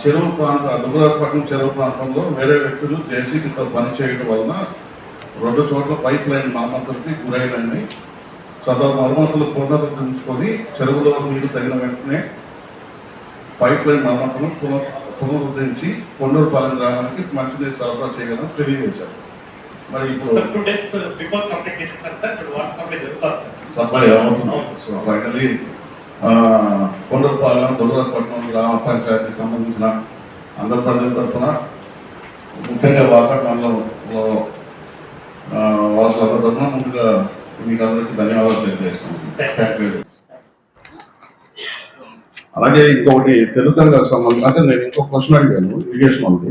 చెరువు ప్రాంత దుగురాపట్నం చెరువు ప్రాంతంలో వేరే వ్యక్తులు జేసీబీతో పని చేయడం వలన రెండు చోట్ల పైప్ లైన్ మరమ్మతులకి గురైనని సదరు మరమ్మతులు పునరుద్ధరించుకొని చెరువులో నీరు తగిన వెంటనే పైప్ లైన్ మరమ్మతులను పునర్ పునరుద్ధరించి కొండూరుపాలెం గ్రామానికి మంచినీరు సరఫరా చేయగలని తెలియజేశారు. మరి ఇప్పుడు uh, సప్లై అవుతుంది ఫైనలీ కొండలపాలెం దొరపట్నం గ్రామ పంచాయతీకి సంబంధించిన అందరి ప్రజల తరఫున ముఖ్యంగా వాకాటంలో వాసులందరి తరఫున ముందుగా మీకు అందరికీ ధన్యవాదాలు తెలియజేస్తున్నాను. అలాగే ఇంకొకటి తెలుగు సంబంధించి అంటే నేను ఇంకో క్వశ్చన్ అడిగాను. ఇరిగేషన్ ఉంది.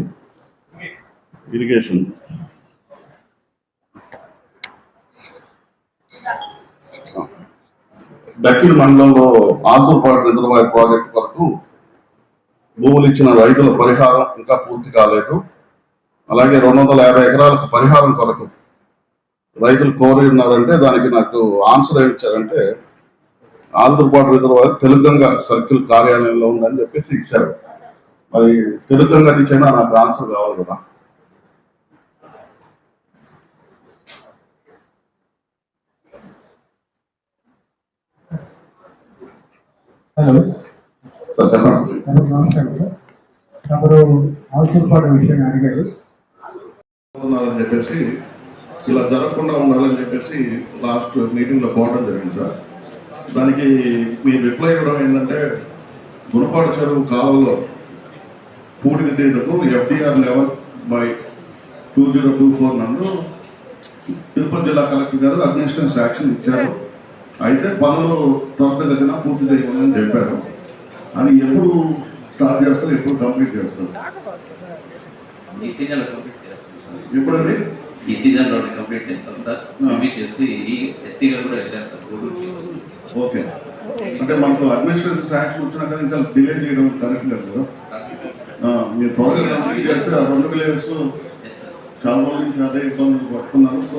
ఇరిగేషన్ దక్షిణ మండలంలో ఆంధ్రపాడు రిజర్వాయర్ ప్రాజెక్ట్ వరకు భూములు ఇచ్చిన రైతుల పరిహారం ఇంకా పూర్తి కాలేదు. అలాగే రెండు వందల యాభై ఎకరాలకు పరిహారం కొరకు రైతులు కోరి ఉన్నారంటే దానికి నాకు ఆన్సర్ ఏమి ఇచ్చారంటే ఆంధ్రపాడు రిజర్వాయర్ తెలుగంగ సర్కిల్ కార్యాలయంలో ఉందని చెప్పేసి ఇచ్చారు. మరి తెలుగంగా నుంచైనా నాకు ఆన్సర్ కావాలి కదా. హలో. నమస్కారం తమరు విషయాన్ని అడిగారు. చెప్పేసి ఇలా జరగకుండా ఉండాలని చెప్పేసి లాస్ట్ మీటింగ్లో పోవడం జరిగింది సార్. దానికి మీ రిప్లై ఇవ్వడం ఏంటంటే గుణపాడు చెరువు కాలంలో పూడికి తీయటకు FDR level by two zero two four నందు తిరుపతి జిల్లా కలెక్టర్ గారు అడ్మినిస్ట్రేషన్ యాక్షన్ ఇచ్చారు. అయితే పనులు త్వరితగతిన పూర్తి చేయమని చెప్పారు. అది ఎప్పుడు స్టార్ట్ చేస్తారు ఎప్పుడు కంప్లీట్ చేస్తారు? ఈ కంప్లీట్ చేస్తాం ఎప్పుడండి? ఈ సీజన్లో కంప్లీట్ చేస్తాం సార్. కంప్లీట్ చేసి ఈ ఎస్సీ గారు కూడా వెళ్ళారు సార్ ఓకే. అంటే మనకు అడ్మినిస్ట్రేటివ్ శాంక్షన్ వచ్చినాక ఇంకా డిలే చేయడం కరెక్ట్ లేదు కదా మీరు త్వరగా కంప్లీట్ చేస్తే ఆ రెండు విలేజెస్ చాలా రోజుల నుంచి అదే ఇబ్బందులు పట్టుకున్నారు సో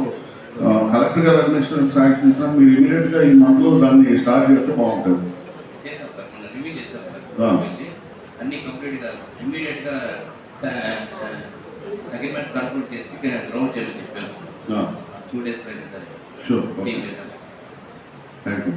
కలెక్టర్ గారు అడ్మినిస్ట్రేటివ్ శాంక్షన్ ఇచ్చినా మీరు ఇమీడియట్గా ఈ మంత్లో దాన్ని స్టార్ట్ చేస్తే బాగుంటుంది. చేసాం చేసాం అన్ని కంప్లీట్గా ఇమ్మీడియట్గా అగ్రిమెంట్స్ కంప్లీట్ చేసి గ్రౌండ్ చేయమని చెప్పాను టూ డేస్ పైన సార్. Sure thank you